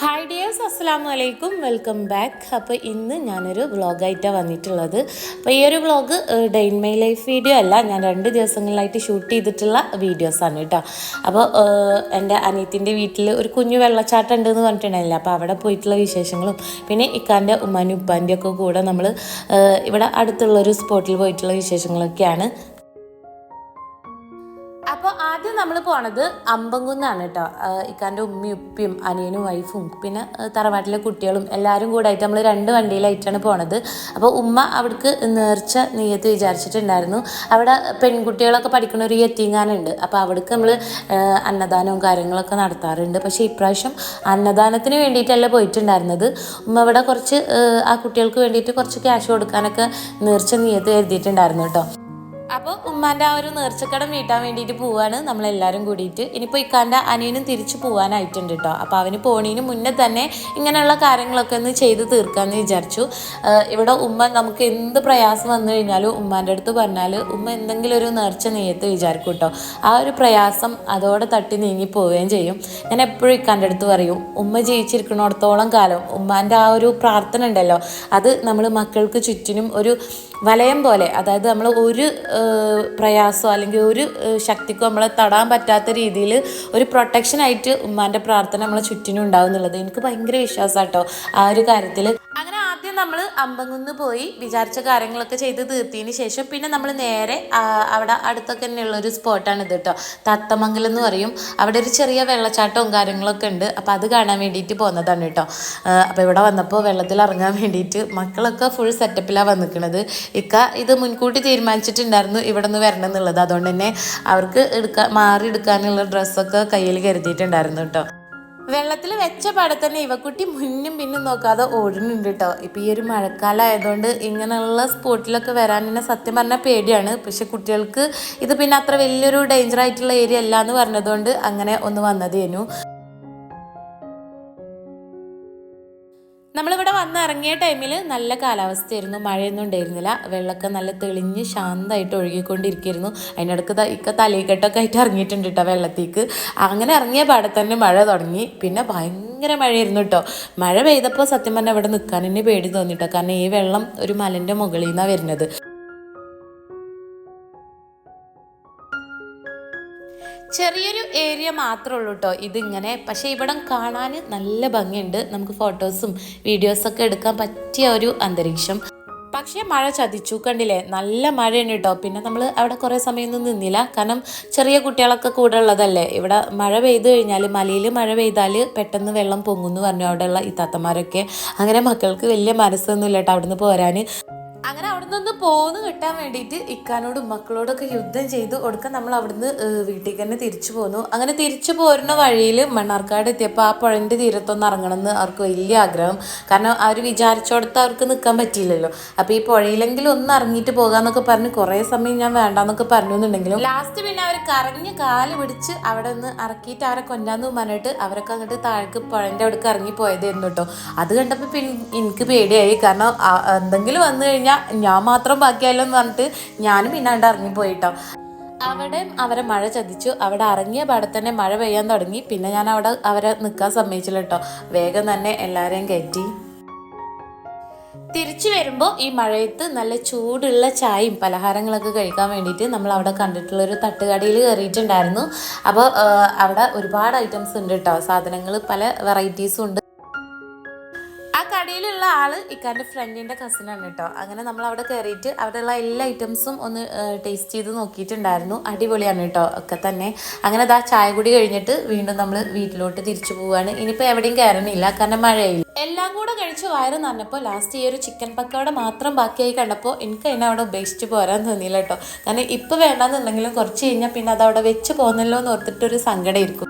Hi dears അസ്സാം വലൈക്കും welcome back അപ്പോൾ ഇന്ന് ഞാനൊരു വ്ളോഗായിട്ടാണ് വന്നിട്ടുള്ളത്. അപ്പോൾ ഈ ഒരു vlog day in my life video അല്ല. ഞാൻ രണ്ട് ദിവസങ്ങളിലായിട്ട് ഷൂട്ട് ചെയ്തിട്ടുള്ള വീഡിയോസാണ് കേട്ടോ. അപ്പോൾ എന്റെ അനിയത്തിന്റെ വീട്ടിൽ ഒരു കുഞ്ഞു വെള്ളച്ചാട്ടം ഉണ്ടെന്ന് പറഞ്ഞിട്ടുണ്ടായില്ല അപ്പോൾ അവിടെ പോയിട്ടുള്ള വിശേഷങ്ങളും പിന്നെ ഇക്കാന്റെ ഉമ്മാനും ഉപ്പാന്റെ ഒക്കെ കൂടെ നമ്മൾ ഇവിടെ അടുത്തുള്ളൊരു സ്പോട്ടിൽ പോയിട്ടുള്ള വിശേഷങ്ങളൊക്കെയാണ് നമ്മൾ പോണത് അമ്പങ്കുന്നാണ് കേട്ടോ ഇക്കാന്റെ ഉമ്മയും ഉപ്പയും അനിയനും വൈഫും പിന്നെ തറവാട്ടിലെ കുട്ടികളും എല്ലാവരും കൂടെ ആയിട്ട് നമ്മൾ രണ്ട് വണ്ടിയിലായിട്ടാണ് പോണത്. അപ്പോൾ ഉമ്മ അവിടേക്ക് നേർച്ച നെയ്യത്ത് വിചാരിച്ചിട്ടുണ്ടായിരുന്നു. അവിടെ പെൺകുട്ടികളൊക്കെ പഠിക്കുന്ന ഒരു യത്തീങ്ങാനുണ്ട്. അപ്പോൾ അവിടേക്ക് നമ്മൾ അന്നദാനവും കാര്യങ്ങളൊക്കെ നടത്താറുണ്ട്. പക്ഷേ ഇപ്രാവശ്യം അന്നദാനത്തിന് വേണ്ടിയിട്ടല്ല പോയിട്ടുണ്ടായിരുന്നത്. ഉമ്മ അവിടെ കുറച്ച് ആ, കുട്ടികൾക്ക് വേണ്ടിയിട്ട് കുറച്ച് ക്യാഷ് കൊടുക്കാനൊക്കെ നേർച്ച നെയ്യത്ത് എഴുതിയിട്ടുണ്ടായിരുന്നു കേട്ടോ അപ്പോൾ ഉമ്മാന്റെ ആ ഒരു നേർച്ചക്കടം വീട്ടാൻ വേണ്ടിയിട്ട് പോവാണ് നമ്മളെല്ലാവരും കൂടിയിട്ട്. ഇനിയിപ്പോൾ ഇക്കാന്റെ അനിയനും തിരിച്ചു പോകാനായിട്ടുണ്ട് കേട്ടോ അപ്പോൾ അവന് പോണീന് മുന്നേ തന്നെ ഇങ്ങനെയുള്ള കാര്യങ്ങളൊക്കെ ഒന്ന് ചെയ്ത് തീർക്കാമെന്ന് വിചാരിച്ചു. ഇവിടെ ഉമ്മ നമുക്ക് എന്ത് പ്രയാസം വന്നു കഴിഞ്ഞാലും ഉമ്മാന്റെ അടുത്ത് പറഞ്ഞാൽ ഉമ്മ എന്തെങ്കിലും ഒരു നേർച്ച നെയ്യത്ത് വിചാരിക്കും കേട്ടോ ആ ഒരു പ്രയാസം അതോടെ തട്ടി നീങ്ങി പോവുകയും ചെയ്യും. ഞാൻ എപ്പോഴും ഇക്കാന്റെ അടുത്ത് പറയും ഉമ്മ ജയിച്ചിരിക്കണോടത്തോളം കാലം ഉമ്മാന്റെ ആ ഒരു പ്രാർത്ഥന ഉണ്ടല്ലോ. അത് നമ്മൾ മക്കൾക്ക് ചുറ്റിനും ഒരു വലയം പോലെ അതായത് നമ്മൾ ഒരു പ്രയാസമോ അല്ലെങ്കിൽ ഒരു ശക്തിക്കോ നമ്മളെ തടാൻ പറ്റാത്ത രീതിയിൽ ഒരു പ്രൊട്ടക്ഷൻ ആയിട്ട് ഉമ്മാന്റെ പ്രാർത്ഥന നമ്മളെ ചുറ്റിനും ഉണ്ടാവും എന്നുള്ളത് എനിക്ക് ഭയങ്കര വിശ്വാസം കേട്ടോ ആ ഒരു കാര്യത്തിൽ അങ്ങനെ ആദ്യം നമ്മൾ അമ്പങ്കുന്ന് പോയി വിചാരിച്ച കാര്യങ്ങളൊക്കെ ചെയ്ത് തീർത്തതിന് ശേഷം പിന്നെ നമ്മൾ നേരെ അവിടെ അടുത്തൊക്കെ തന്നെയുള്ള ഒരു സ്പോട്ടാണ് ഇത് കേട്ടോ തത്തമംഗലം എന്ന് പറയും. അവിടെ ഒരു ചെറിയ വെള്ളച്ചാട്ടവും കാര്യങ്ങളൊക്കെ ഉണ്ട്. അപ്പോൾ അത് കാണാൻ വേണ്ടിയിട്ട് പോകുന്നതാണ് കേട്ടോ അപ്പോൾ ഇവിടെ വന്നപ്പോൾ വെള്ളത്തിൽ ഇറങ്ങാൻ വേണ്ടിയിട്ട് മക്കളൊക്കെ ഫുൾ സെറ്റപ്പിലാണ് വന്നിരിക്കുന്നത് ഇക്ക ഇത് മുൻകൂട്ടി തീരുമാനിച്ചിട്ടുണ്ടായിരുന്നു ഇവിടെ നിന്ന് വരണം എന്നുള്ളത്. അതുകൊണ്ട് തന്നെ അവർക്ക് എടുക്കാൻ മാറി എടുക്കാനുള്ള ഡ്രസ്സൊക്കെ കയ്യിൽ കരുതിയിട്ടുണ്ടായിരുന്നു കേട്ടോ വെള്ളത്തിൽ വെച്ച പാടെ തന്നെ ഇവക്കുട്ടി മുന്നും പിന്നും നോക്കാതെ ഓടുന്നുണ്ട് കേട്ടോ ഇപ്പം ഈ ഒരു മഴക്കാലം ആയതുകൊണ്ട് ഇങ്ങനെയുള്ള സ്പോട്ടിലൊക്കെ വരാൻ തന്നെ സത്യം പറഞ്ഞാൽ പേടിയാണ്. പക്ഷെ കുട്ടികൾക്ക് ഇത് പിന്നെ അത്ര വലിയൊരു ഡേഞ്ചർ ആയിട്ടുള്ള ഏരിയ അല്ല എന്ന് പറഞ്ഞതുകൊണ്ട് അങ്ങനെ ഒന്ന് വന്നതേനു വന്ന് ഇറങ്ങിയ ടൈമിൽ നല്ല കാലാവസ്ഥയായിരുന്നു. മഴയൊന്നും ഉണ്ടായിരുന്നില്ല. വെള്ളമൊക്കെ നല്ല തെളിഞ്ഞ് ശാന്തമായിട്ട് ഒഴുകിക്കൊണ്ടിരിക്കുന്നു അതിനിടക്ക് ഇക്കെ തലയിക്കെട്ടൊക്കെ ആയിട്ട് ഇറങ്ങിയിട്ടുണ്ട് കേട്ടോ വെള്ളത്തേക്ക്. അങ്ങനെ ഇറങ്ങിയ പാടെ തന്നെ മഴ തുടങ്ങി. പിന്നെ ഭയങ്കര മഴയായിരുന്നു കേട്ടോ. മഴ പെയ്തപ്പോൾ സത്യം പറഞ്ഞാൽ ഇവിടെ നിൽക്കാൻ തന്നെ പേടി തോന്നിട്ടോ കാരണം ഈ വെള്ളം ഒരു മലന്റെ മുകളിൽ നിന്നാണ് വരുന്നത്. ചെറിയൊരു ഏരിയ മാത്രമേ ഉള്ളൂ കേട്ടോ ഇതിങ്ങനെ. പക്ഷേ ഇവിടം കാണാൻ നല്ല ഭംഗിയുണ്ട്. നമുക്ക് ഫോട്ടോസും വീഡിയോസൊക്കെ എടുക്കാൻ പറ്റിയ ഒരു അന്തരീക്ഷം. പക്ഷേ മഴ ചതിച്ചു. കണ്ടില്ലേ? നല്ല മഴയാണ് കേട്ടോ പിന്നെ നമ്മൾ അവിടെ കുറേ സമയമൊന്നും നിന്നില്ല. കാരണം ചെറിയ കുട്ടികളൊക്കെ കൂടെ ഉള്ളതല്ലേ. ഇവിടെ മഴ പെയ്തു കഴിഞ്ഞാൽ മലയിൽ മഴ പെയ്താൽ പെട്ടെന്ന് വെള്ളം പൊങ്ങുന്നു പറഞ്ഞു അവിടെയുള്ള ഈ തത്തമാരൊക്കെ. അങ്ങനെ മക്കൾക്ക് വലിയ മനസ്സൊന്നുമില്ല കേട്ടോ അവിടുന്ന് പോരാൻ പോന്ന് കിട്ടാൻ വേണ്ടിയിട്ട് ഇക്കാനോടും മക്കളോടൊക്കെ യുദ്ധം ചെയ്ത്. ഒടുക്കം നമ്മൾ അവിടുന്ന് വീട്ടിലേക്ക് തന്നെ തിരിച്ചു പോന്നു. അങ്ങനെ തിരിച്ചു പോരുന്ന വഴിയിൽ മണ്ണാർക്കാട് എത്തിയപ്പോൾ ആ പുഴന്റെ തീരത്തൊന്ന് ഇറങ്ങണം എന്ന് അവർക്ക് വലിയ ആഗ്രഹം. കാരണം അവർ വിചാരിച്ചോടത്ത് അവർക്ക് നിൽക്കാൻ പറ്റിയില്ലല്ലോ. അപ്പോൾ ഈ പുഴയിലെങ്കിലും ഒന്ന് ഇറങ്ങിയിട്ട് പോകാമെന്നൊക്കെ പറഞ്ഞ് കുറേ സമയം ഞാൻ വേണ്ടാന്നൊക്കെ പറഞ്ഞു എന്നുണ്ടെങ്കിലും ലാസ്റ്റ് പിന്നെ അവർ കറഞ്ഞ് കാൽ പിടിച്ച് അവിടെ നിന്ന് ഇറക്കിയിട്ട് അവരെ കൊല്ലാന്ന് പറഞ്ഞിട്ട് അവരൊക്കെ അങ്ങോട്ട് താഴേക്ക് പുഴന്റെ അവിടേക്ക് ഇറങ്ങി പോയതായിരുന്നു കേട്ടോ. അത് കണ്ടപ്പോൾ പിന്നെ എനിക്ക് പേടിയായി. കാരണം എന്തെങ്കിലും വന്നു കഴിഞ്ഞാൽ ഞാൻ മാത്രം ബാക്കിയായല്ലോ എന്ന് പറഞ്ഞിട്ട് ഞാനും പിന്നാണ്ട് ഇറങ്ങിപ്പോയിട്ടോ. അവിടെ അവരെ മഴ ചതിച്ചു. അവിടെ ഇറങ്ങിയ പാടെ തന്നെ മഴ പെയ്യാൻ തുടങ്ങി. പിന്നെ ഞാൻ അവിടെ അവരെ നിൽക്കാൻ സമ്മതിച്ചില്ല കേട്ടോ വേഗം തന്നെ എല്ലാവരെയും കയറ്റി. തിരിച്ചു വരുമ്പോൾ ഈ മഴയത്ത് നല്ല ചൂടുള്ള ചായയും പലഹാരങ്ങളൊക്കെ കഴിക്കാൻ വേണ്ടിയിട്ട് നമ്മൾ അവിടെ കണ്ടിട്ടുള്ള ഒരു തട്ടുകടയിൽ കയറിയിട്ടുണ്ടായിരുന്നു. അപ്പോൾ അവിടെ ഒരുപാട് ഐറ്റംസ് ഉണ്ട് കേട്ടോ സാധനങ്ങൾ പല വെറൈറ്റീസും ഉണ്ട്. ആൾ ഇക്കാന്റെ ഫ്രണ്ടിന്റെ കസിനാണ് കേട്ടോ. അങ്ങനെ നമ്മൾ അവിടെ കയറിയിട്ട് അവിടെയുള്ള എല്ലാ ഐറ്റംസും ഒന്ന് ടേസ്റ്റ് ചെയ്ത് നോക്കിയിട്ടുണ്ടായിരുന്നു. അടിപൊളിയാണ് കേട്ടോ ഒക്കെ തന്നെ. അങ്ങനെ അത് ആ ചായ കൂടി കഴിഞ്ഞിട്ട് വീണ്ടും നമ്മൾ വീട്ടിലോട്ട് തിരിച്ചു പോവാണ്. ഇനിയിപ്പോൾ എവിടെയും കയറണില്ല കാരണം മഴയില്ല. എല്ലാം കൂടെ കഴിച്ചു വയറ് നിറഞ്ഞപ്പോൾ ലാസ്റ്റ് ഈ ഒരു ചിക്കൻ പക്കോട മാത്രം ബാക്കിയായി കണ്ടപ്പോൾ എനിക്ക് അതിനെ അവിടെ ഉപേക്ഷിച്ച് പോരാൻ തോന്നിയില്ല കേട്ടോ. കാരണം ഇപ്പോൾ വേണ്ടാന്നുണ്ടെങ്കിലും കുറച്ച് കഴിഞ്ഞാൽ പിന്നെ അത് അവിടെ വെച്ച് പോകുന്നല്ലോ എന്ന് ഓർത്തിട്ടൊരു സങ്കടം ഇരിക്കും തലേ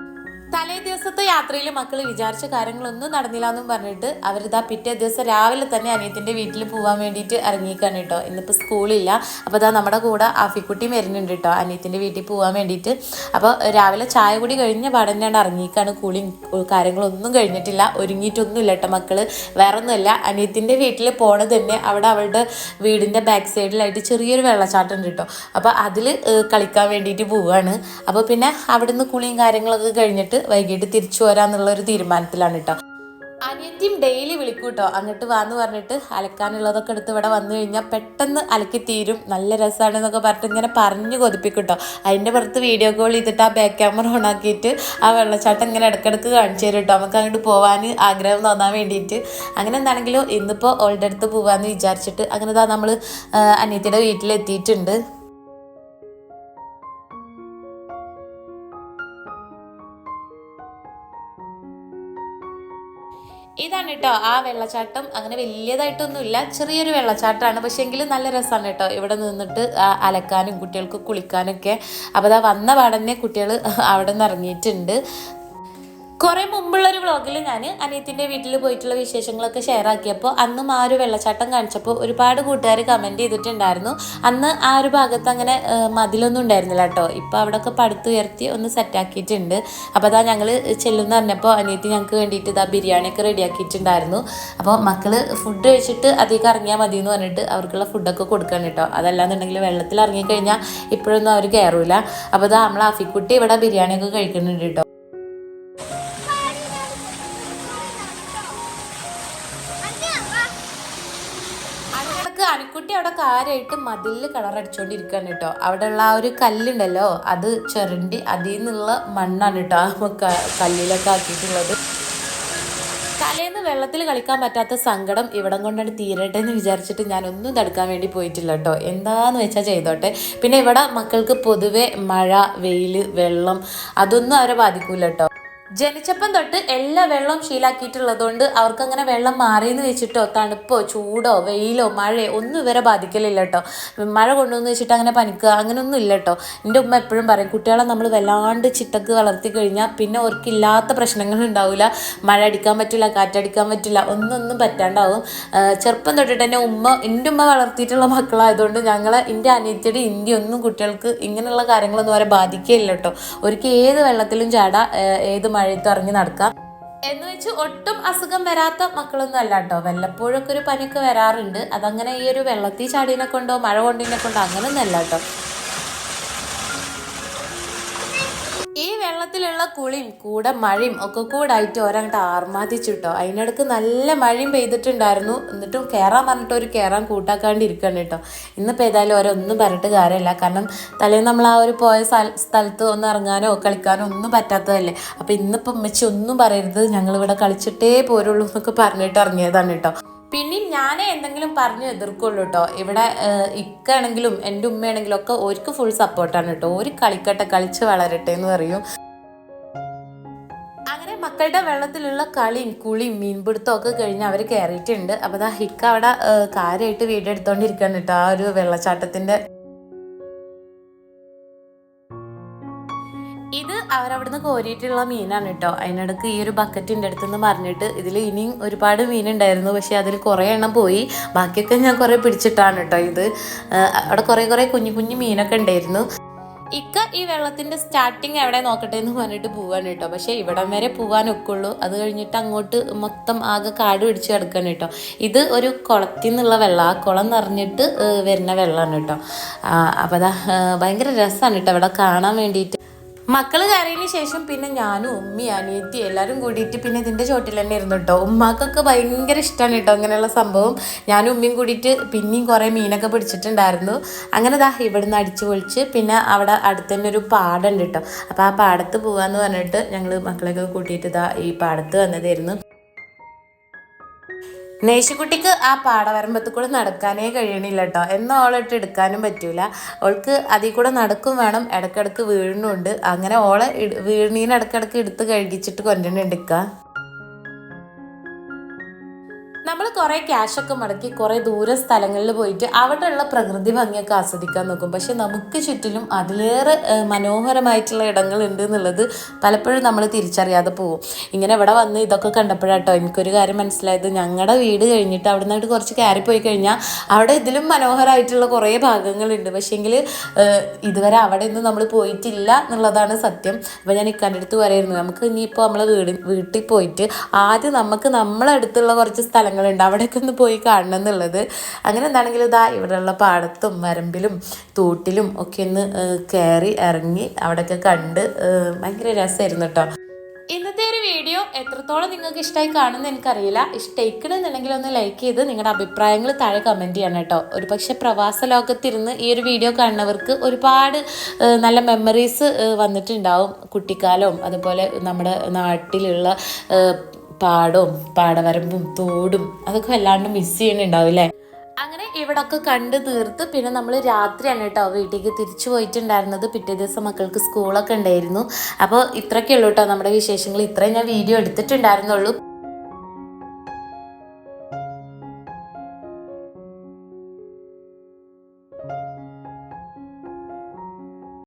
ദിവസത്തെ യാത്രയിൽ മക്കൾ വിചാരിച്ച കാര്യങ്ങളൊന്നും നടന്നില്ല എന്നും പറഞ്ഞിട്ട് അവരിതാ പിറ്റേ ദിവസം രാവിലെ തന്നെ അനിയത്തിന്റെ വീട്ടിൽ പോകാൻ വേണ്ടിയിട്ട് ഇറങ്ങിക്കാണ് കേട്ടോ. ഇന്നിപ്പോൾ സ്കൂളില്ല. അപ്പോൾ ഇതാ നമ്മുടെ കൂടെ ആഫിക്കുട്ടി വരുന്നുണ്ട് കേട്ടോ അനിയത്തിന്റെ വീട്ടിൽ പോകാൻ വേണ്ടിയിട്ട്. അപ്പോൾ രാവിലെ ചായ കൂടി കഴിഞ്ഞ പാടന്നെയാണ് ഇറങ്ങിക്കാണ് കൂളിങ് കാര്യങ്ങളൊന്നും കഴിഞ്ഞിട്ടില്ല ഒരുങ്ങിയിട്ടൊന്നുമില്ല കേട്ടോ മക്കൾ വേറെ ഒന്നുമില്ല അനിയത്തിന്റെ വീട്ടിൽ പോണത് തന്നെ അവിടെ അവളുടെ വീടിന്റെ ബാക്ക് സൈഡിലായിട്ട് ചെറിയൊരു വെള്ളച്ചാട്ടം ഉണ്ട് കേട്ടോ. അപ്പോൾ അതിൽ കളിക്കാൻ വേണ്ടിയിട്ട് പോവുകയാണ് അപ്പോൾ പിന്നെ അവിടുന്ന് കുളിയും കാര്യങ്ങളൊക്കെ കഴിഞ്ഞിട്ട് വൈകിട്ട് തിരിച്ചു വരാന്നുള്ള ഒരു തീരുമാനത്തിലാണ് കേട്ടോ അനിയത്തിയും ഡെയിലി വിളിക്കും കേട്ടോ അങ്ങോട്ട് വാന്ന് പറഞ്ഞിട്ട് അലക്കാനുള്ളതൊക്കെ എടുത്ത് ഇവിടെ വന്നു കഴിഞ്ഞാൽ പെട്ടെന്ന് അലക്കി തീരും. നല്ല രസമാണ് എന്നൊക്കെ പറഞ്ഞിട്ട് ഇങ്ങനെ പറഞ്ഞു കൊതിപ്പിക്കും കേട്ടോ അതിന്റെ പുറത്ത് വീഡിയോ കോൾ ചെയ്തിട്ട് ആ ബാക്ക് ക്യാമറ ഓൺ ആക്കിയിട്ട് ആ വെള്ളച്ചാട്ടം ഇങ്ങനെ ഇടയ്ക്കിടയ്ക്ക് കാണിച്ചു തരും കേട്ടോ നമുക്ക് അങ്ങോട്ട് പോകാൻ ആഗ്രഹം തോന്നാൻ വേണ്ടിയിട്ട്. അങ്ങനെ എന്താണെങ്കിലും ഇന്നിപ്പോൾ ഓളുടെ അടുത്ത് പോകാമെന്ന് വിചാരിച്ചിട്ട് അങ്ങനെ നമ്മൾ അനിയത്തിയുടെ വീട്ടിലെത്തിയിട്ടുണ്ട്. കേട്ടോ ആ വെള്ളച്ചാട്ടം. അങ്ങനെ വലിയതായിട്ടൊന്നുമില്ല ചെറിയൊരു വെള്ളച്ചാട്ടമാണ്. പക്ഷേ എങ്കിലും നല്ല രസമാണ് കേട്ടോ. ഇവിടെ നിന്നിട്ട് അലക്കാനും കുട്ടികൾക്ക് കുളിക്കാനൊക്കെ. അപ്പോൾ അതാ വന്ന പാടന്നെ കുട്ടികൾ അവിടെ നിന്ന് ഇറങ്ങിയിട്ടുണ്ട്. കുറേ മുമ്പുള്ളൊരു വ്ളോഗിൽ ഞാൻ അനിയത്തിന്റെ വീട്ടിൽ പോയിട്ടുള്ള വിശേഷങ്ങളൊക്കെ ഷെയർ ആക്കിയപ്പോൾ അന്നും ആ ഒരു വെള്ളച്ചാട്ടം കാണിച്ചപ്പോൾ ഒരുപാട് കൂട്ടുകാർ കമന്റ് ചെയ്തിട്ടുണ്ടായിരുന്നു. അന്ന് ആ ഒരു ഭാഗത്ത് അങ്ങനെ മതിലൊന്നും ഉണ്ടായിരുന്നില്ല കേട്ടോ ഇപ്പോൾ അവിടെയൊക്കെ പടുത്തുയർത്തി ഒന്ന് സെറ്റാക്കിയിട്ടുണ്ട് അപ്പോൾ അതാ ഞങ്ങൾ ചെല്ലുമെന്ന് പറഞ്ഞപ്പോൾ അനിയത്തി ഞങ്ങൾക്ക് വേണ്ടിയിട്ട് ഇതാ ബിരിയാണിയൊക്കെ റെഡിയാക്കിയിട്ടുണ്ടായിരുന്നു അപ്പോൾ മക്കൾ ഫുഡ് കഴിച്ചിട്ട് അധികം ഇറങ്ങിയാൽ മതി എന്ന് പറഞ്ഞിട്ട് അവർക്കുള്ള ഫുഡൊക്കെ കൊടുക്കണം കേട്ടോ അതല്ലാന്നുണ്ടെങ്കിൽ വെള്ളത്തിൽ ഇറങ്ങിക്കഴിഞ്ഞാൽ ഇപ്പോഴൊന്നും അവർ കയറൂല അപ്പോൾ ഇതാ നമ്മൾ അഫിക്കുട്ടി ഇവിടെ ബിരിയാണിയൊക്കെ കഴിക്കുന്നുണ്ട് കേട്ടോ അനിക്കുട്ടി അവിടെ കാര്യമായിട്ട് മതിലിൽ കളറടിച്ചോണ്ടിരിക്കുകയാണ് കേട്ടോ. ഉള്ള ആ ഒരു കല്ലുണ്ടല്ലോ അത് ചെറുണ്ടി അതിൽ നിന്നുള്ള മണ്ണാണ് കേട്ടോ ആ കല്ലിലൊക്കെ ആക്കിയിട്ടുള്ളത്. തലേന്ന് വെള്ളത്തിൽ കളിക്കാൻ പറ്റാത്ത സങ്കടം ഇവിടം കൊണ്ടാണ് തീരട്ടെ എന്ന് വിചാരിച്ചിട്ട് ഞാനൊന്നും തടുക്കാൻ വേണ്ടി പോയിട്ടില്ല കേട്ടോ. എന്താന്ന് വെച്ചാൽ ചെയ്തോട്ടെ. പിന്നെ ഇവിടെ മക്കൾക്ക് പൊതുവെ മഴ വെയിൽ വെള്ളം അതൊന്നും അവരെ ബാധിക്കൂല കേട്ടോ. ജനിച്ചപ്പം തൊട്ട് എല്ലാ വെള്ളവും ശീലാക്കിയിട്ടുള്ളതുകൊണ്ട് അവർക്കങ്ങനെ വെള്ളം മാറിയെന്ന് വെച്ചിട്ടോ തണുപ്പോ ചൂടോ വെയിലോ മഴയോ ഒന്നും ഇവരെ ബാധിക്കലില്ല കേട്ടോ മഴ കൊണ്ടുവന്ന് വെച്ചിട്ട് അങ്ങനെ പനിക്കുക അങ്ങനെയൊന്നും ഇല്ല കേട്ടോ എന്റെ ഉമ്മ എപ്പോഴും പറയും കുട്ടികളെ നമ്മൾ വല്ലാണ്ട് ചിട്ടക്ക് വളർത്തി കഴിഞ്ഞാൽ പിന്നെ അവർക്കില്ലാത്ത പ്രശ്നങ്ങൾ ഉണ്ടാവില്ല മഴ അടിക്കാൻ പറ്റില്ല കാറ്റടിക്കാൻ പറ്റില്ല ഒന്നൊന്നും പറ്റാണ്ടാവും. ചെറുപ്പം തൊട്ടിട്ട് തന്നെ ഉമ്മ എന്റെ ഉമ്മ വളർത്തിയിട്ടുള്ള മക്കളായതുകൊണ്ട് ഞങ്ങളെ എന്റെ അനിയത്തിയുടെ ഇന്ത്യ ഒന്നും കുട്ടികൾക്ക് ഇങ്ങനെയുള്ള കാര്യങ്ങളൊന്നും അവരെ ബാധിക്കുകയില്ല കേട്ടോ ഒരിക്കൽ ഏത് വെള്ളത്തിലും ചാടാം ഏത് മഴയത്തും ഇറങ്ങി നടക്കാം. എന്ന് വെച്ച് ഒട്ടും അസുഖം വരാത്ത മക്കളൊന്നും അല്ല കേട്ടോ വല്ലപ്പോഴൊക്കെ ഒരു പനിക്ക് വരാറുണ്ട്. അതങ്ങനെ ഈ ഒരു വെള്ളത്തിൽ ചാടിനെ കൊണ്ടോ മഴ കൊണ്ടിനെ കൊണ്ടോ അങ്ങനെയൊന്നും അല്ല കേട്ടോ കുളിയും കൂടെ മഴയും ഒക്കെ കൂടെ ആയിട്ട് ഒരങ്ങോട്ട് ആർമാദിച്ചിട്ടോ. അതിനിടക്ക് നല്ല മഴയും പെയ്തിട്ടുണ്ടായിരുന്നു. എന്നിട്ടും കയറാൻ പറഞ്ഞിട്ട് ഒരു കയറാൻ കൂട്ടാക്കാണ്ട് ഇരിക്കണം കേട്ടോ. ഇന്നിപ്പോൾ ഏതായാലും ഓരോന്നും പറഞ്ഞിട്ട് കാര്യമില്ല കാരണം തലേന്ന് നമ്മൾ ആ ഒരു പോയ സ്ഥല- സ്ഥലത്ത് ഒന്ന് ഇറങ്ങാനോ കളിക്കാനോ ഒന്നും പറ്റാത്തതല്ലേ. അപ്പോൾ ഇന്നിപ്പം ഉമ്മച്ചി ഒന്നും പറയരുത്. ഞങ്ങളിവിടെ കളിച്ചിട്ടേ പോരുള്ളൂ എന്നൊക്കെ പറഞ്ഞിട്ട് ഇറങ്ങിയതാണ് കേട്ടോ. പിന്നെയും ഞാനേ എന്തെങ്കിലും പറഞ്ഞു എതിർക്കുള്ളൂ കേട്ടോ. ഇവിടെ ഇക്കാണെങ്കിലും എന്റെ ഉമ്മയാണെങ്കിലും ഒക്കെ ഓർക്ക് ഫുൾ സപ്പോർട്ടാണ് കേട്ടോ. ഒരു കളിക്കട്ടെ കളിച്ച് വളരട്ടെ എന്ന് പറയും. മക്കളുടെ വെള്ളത്തിലുള്ള കളിയും കുളിയും മീൻപിടുത്തം ഒക്കെ കഴിഞ്ഞ് അവർ കയറിയിട്ടുണ്ട് അപ്പോൾ ദാ ഹിക്ക അവിടെ കാര്യമായിട്ട് വീഡിയോ എടുത്തോണ്ടിരിക്കുകയാണ് കേട്ടോ ആ ഒരു വെള്ളച്ചാട്ടത്തിന്റെ. ഇത് അവരവിടുന്ന് കോരിയിട്ടുള്ള മീനാണ് കേട്ടോ. അതിനിടക്ക് ഈ ഒരു ബക്കറ്റിന്റെ അടുത്തുനിന്ന് പറഞ്ഞിട്ട് ഇതിൽ ഇനിയും ഒരുപാട് മീനുണ്ടായിരുന്നു. പക്ഷേ അതിൽ കുറേ എണ്ണം പോയി. ബാക്കിയൊക്കെ ഞാൻ കുറേ പിടിച്ചിട്ടാണ് കേട്ടോ ഇത്. അവിടെ കുറേ കുറേ കുഞ്ഞു കുഞ്ഞു മീനൊക്കെ ഉണ്ടായിരുന്നു. ഇക്ക ഈ വെള്ളത്തിന്റെ സ്റ്റാർട്ടിങ് എവിടെ നോക്കട്ടെ എന്ന് പറഞ്ഞിട്ട് പോവാണ് കേട്ടോ. പക്ഷേ ഇവിടം വരെ പോവാൻ ഒക്കുള്ളൂ അത് കഴിഞ്ഞിട്ട് അങ്ങോട്ട് മൊത്തം ആകെ കാട് പിടിച്ച് കിടക്കാണ് കേട്ടോ. ഇത് ഒരു കുളത്തിൽ നിന്നുള്ള വെള്ളം. ആ കുളം നിറഞ്ഞിട്ട് വരുന്ന വെള്ളമാണ് കേട്ടോ. അപ്പോൾ അതാ ഭയങ്കര രസമാണ് കേട്ടോ. ഇവിടെ കാണാൻ വേണ്ടിയിട്ട്. മക്കൾ കയറിയതിന് ശേഷം പിന്നെ ഞാനും ഉമ്മി അനിയത്തി എല്ലാവരും കൂടിയിട്ട് പിന്നെ ഇതിന്റെ ചോട്ടിൽ തന്നെ ഇരുന്നു കേട്ടോ ഉമ്മാക്കൊക്കെ ഭയങ്കര ഇഷ്ടമാണ് കേട്ടോ അങ്ങനെയുള്ള സംഭവം. ഞാനും ഉമ്മയും കൂടിയിട്ട് പിന്നെയും കുറേ മീനൊക്കെ പിടിച്ചിട്ടുണ്ടായിരുന്നു. അങ്ങനെ ദാ ഇവിടുന്ന് അടിച്ചു പൊളിച്ച് പിന്നെ അവിടെ അടുത്ത് തന്നെ ഒരു പാടമുണ്ട് കേട്ടോ അപ്പോൾ ആ പാടത്ത് പോകാമെന്ന് പറഞ്ഞിട്ട് ഞങ്ങൾ മക്കളെയൊക്കെ കൂട്ടിയിട്ട് ഇതാ ഈ പാടത്ത് വന്നതായിരുന്നു. നേശിക്കുട്ടിക്ക് ആ പാടവരമ്പത്തിൽ കൂടെ നടക്കാനേ കഴിയണില്ല കേട്ടോ എന്നാൽ ഓളിട്ട് എടുക്കാനും പറ്റൂല. ഓൾക്ക് അതിൽ കൂടെ നടക്കും വേണം. ഇടക്കിടക്ക് വീഴുന്നുണ്ട്. അങ്ങനെ ഓളെ വീണീന് ഇടക്കിടക്ക് എടുത്ത് കഴുകിച്ചിട്ട് കൊണ്ടുവന്നുണ്ട് കുറേ ക്യാഷൊക്കെ മുടക്കി കുറെ ദൂര സ്ഥലങ്ങളിൽ പോയിട്ട് അവിടെയുള്ള പ്രകൃതി ഭംഗിയൊക്കെ ആസ്വദിക്കാൻ നോക്കും. പക്ഷെ നമുക്ക് ചുറ്റിലും അതിലേറെ മനോഹരമായിട്ടുള്ള ഇടങ്ങൾ ഉണ്ട് എന്നുള്ളത് പലപ്പോഴും നമ്മൾ തിരിച്ചറിയാതെ പോകും. ഇങ്ങനെ ഇവിടെ വന്ന് ഇതൊക്കെ കണ്ടപ്പോഴാട്ടോ എനിക്കൊരു കാര്യം മനസ്സിലായത്. ഞങ്ങളുടെ വീട് കഴിഞ്ഞിട്ട് അവിടെ നിന്നിട്ട് കുറച്ച് കയറി പോയി കഴിഞ്ഞാൽ അവിടെ ഇതിലും മനോഹരമായിട്ടുള്ള കുറേ ഭാഗങ്ങളുണ്ട്. പക്ഷേങ്കിൽ ഇതുവരെ അവിടെ ഒന്നും നമ്മൾ പോയിട്ടില്ല എന്നുള്ളതാണ് സത്യം. അപ്പോൾ ഞാൻ ഇക്കാന്റെ അടുത്ത് പറയായിരുന്നു നമുക്ക് ഇനിയിപ്പോൾ നമ്മളെ വീട് വീട്ടിൽ പോയിട്ട് ആദ്യം നമുക്ക് നമ്മളെ അടുത്തുള്ള കുറച്ച് സ്ഥലങ്ങളുണ്ട്. അവിടെയൊക്കെ ഒന്ന് പോയി കാണണം എന്നുള്ളത്. അങ്ങനെ എന്താണെങ്കിലും ഇതാ ഇവിടെയുള്ള പാടത്തും വരമ്പിലും തൂട്ടിലും ഒക്കെ ഒന്ന് കയറി ഇറങ്ങി അവിടെയൊക്കെ കണ്ട് ഭയങ്കര രസമായിരുന്നു കേട്ടോ. ഇന്നത്തെ ഒരു വീഡിയോ എത്രത്തോളം നിങ്ങൾക്ക് ഇഷ്ടമായി കാണുമെന്ന് എനിക്കറിയില്ല. ഇഷ്ടമായിക്കണമെന്നുണ്ടെങ്കിൽ ഒന്ന് ലൈക്ക് ചെയ്ത് നിങ്ങളുടെ അഭിപ്രായങ്ങൾ താഴെ കമന്റ് ചെയ്യണം കേട്ടോ. ഒരു പക്ഷേ പ്രവാസ ലോകത്തിരുന്ന് ഈ ഒരു വീഡിയോ കാണുന്നവർക്ക് ഒരുപാട് നല്ല മെമ്മറീസ് വന്നിട്ടുണ്ടാവും. കുട്ടിക്കാലവും അതുപോലെ നമ്മുടെ നാട്ടിലുള്ള പാടവും പാടവരമ്പും തോടും അതൊക്കെ വല്ലാണ്ട് മിസ് ചെയ്യണുണ്ടാവും അല്ലേ അങ്ങനെ ഇവിടൊക്കെ കണ്ടു തീർത്ത് പിന്നെ നമ്മൾ രാത്രിയാണ് കേട്ടോ വീട്ടിലേക്ക് തിരിച്ചു പോയിട്ടുണ്ടായിരുന്നത്. പിറ്റേ ദിവസം മക്കൾക്ക് സ്കൂളൊക്കെ ഉണ്ടായിരുന്നു. അപ്പോൾ ഇത്രയൊക്കെ ഉള്ളൂ കേട്ടോ നമ്മുടെ വിശേഷങ്ങൾ. ഇത്രയും ഞാൻ വീഡിയോ എടുത്തിട്ടുണ്ടായിരുന്നുള്ളൂ.